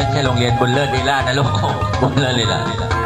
ไม่ใช่โรงเรียนบุญเลิศลีลานะลูกบุญเลิศลีลา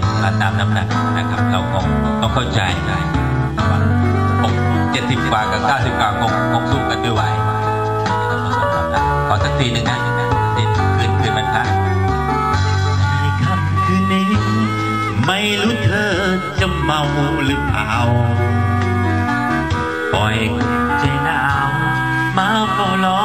เนี่ยตามน้ำหนักนะครับ เราคงต้องเข้าใจนะเจ็ดสิกว่ากับ90กว่าคงคงสู้กันด้วยไหวขอสักทีหนึ่งนะทีคืนคืนมันพักในค่ำคืนนี้ ไม่รู้เธอจะเมาหรือเปล่าปล่อยใจหนาวมาเฝ้ารอ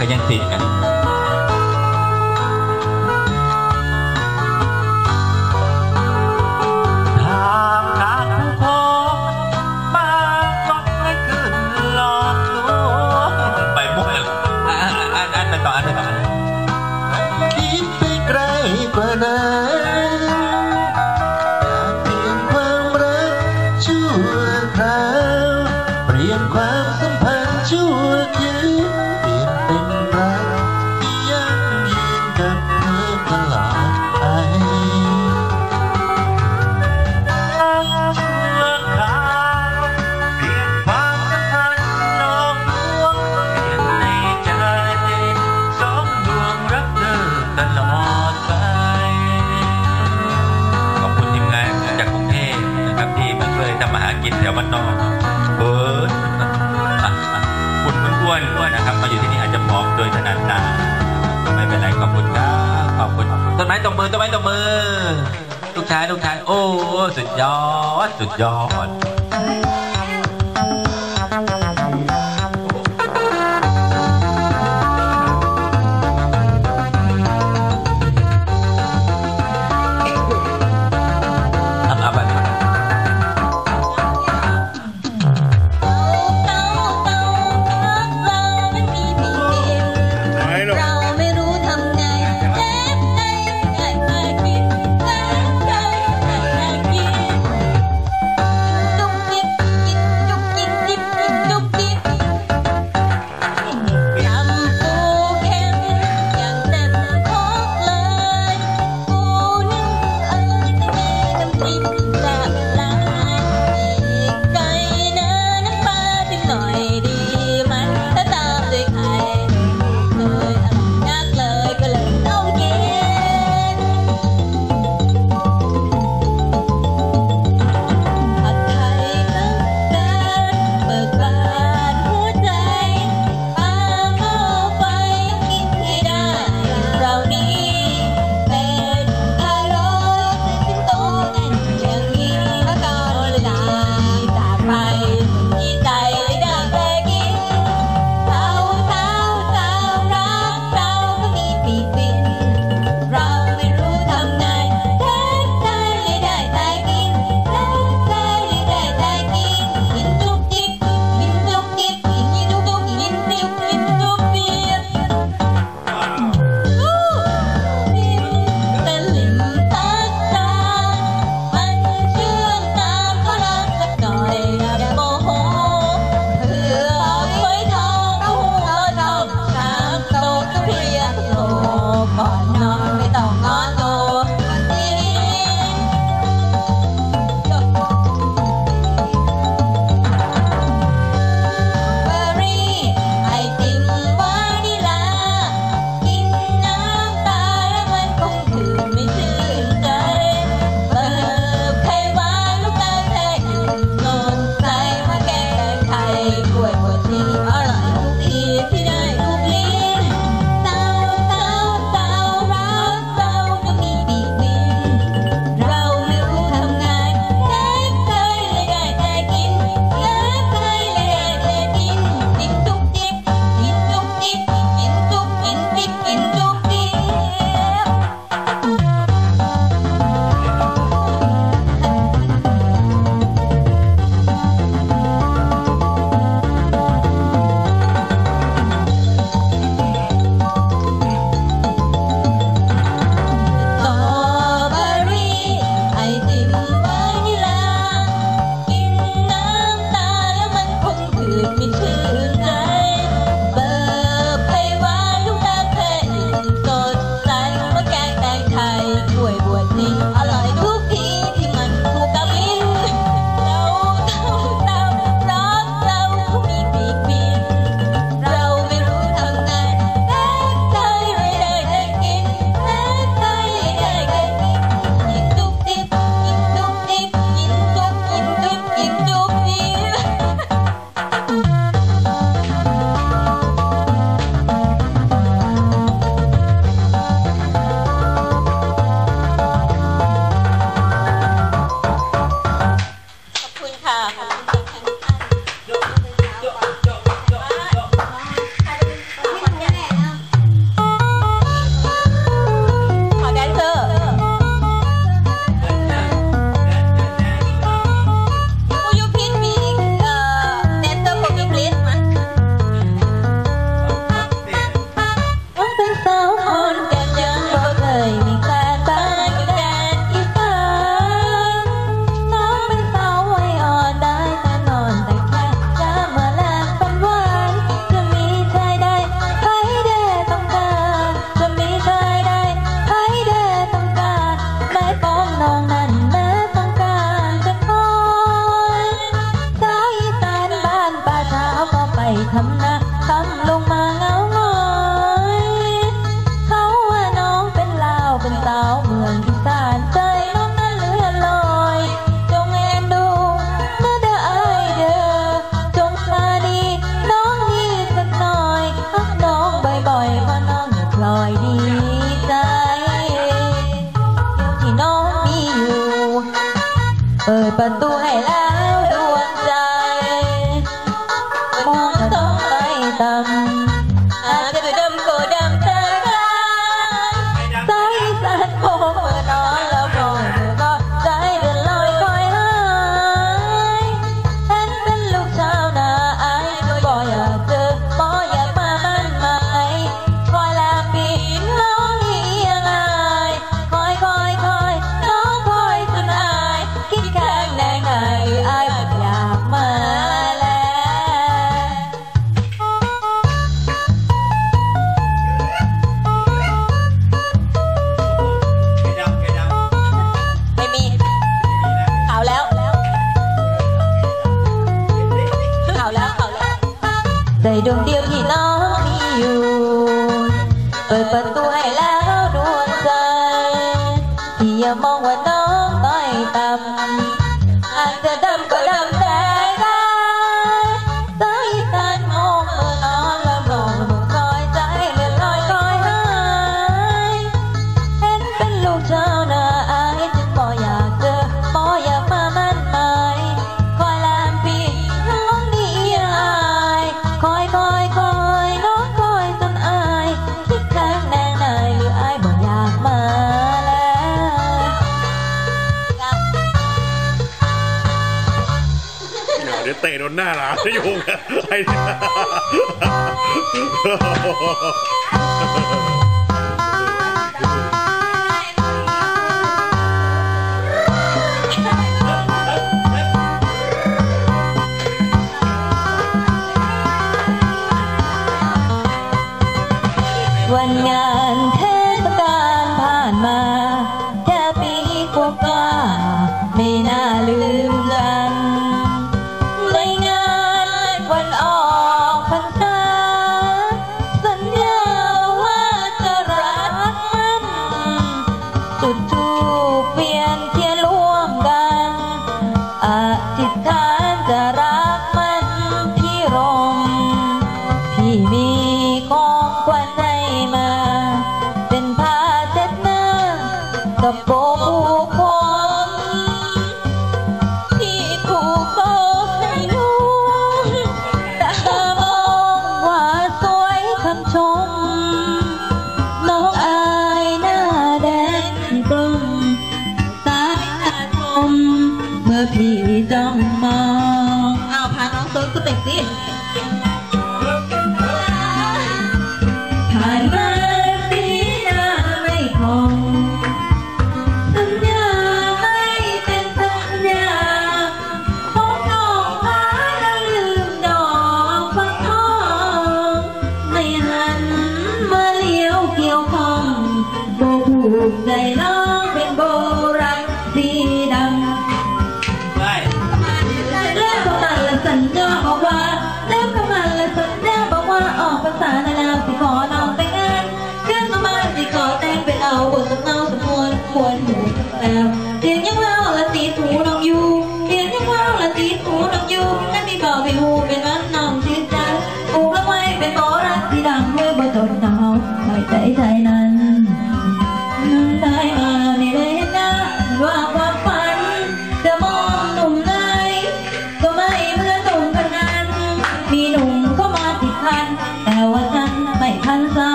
ก็ยังตีกัน ตัวมือทุกชายทุกชาย โอ้ สุดยอด สุดยอด Oh. Lời. อย่ามองว่าน้องต้อยต่ำี๋ยวเตะโดนหน้าหลานนะโยงไอ้วันงาน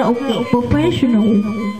are professional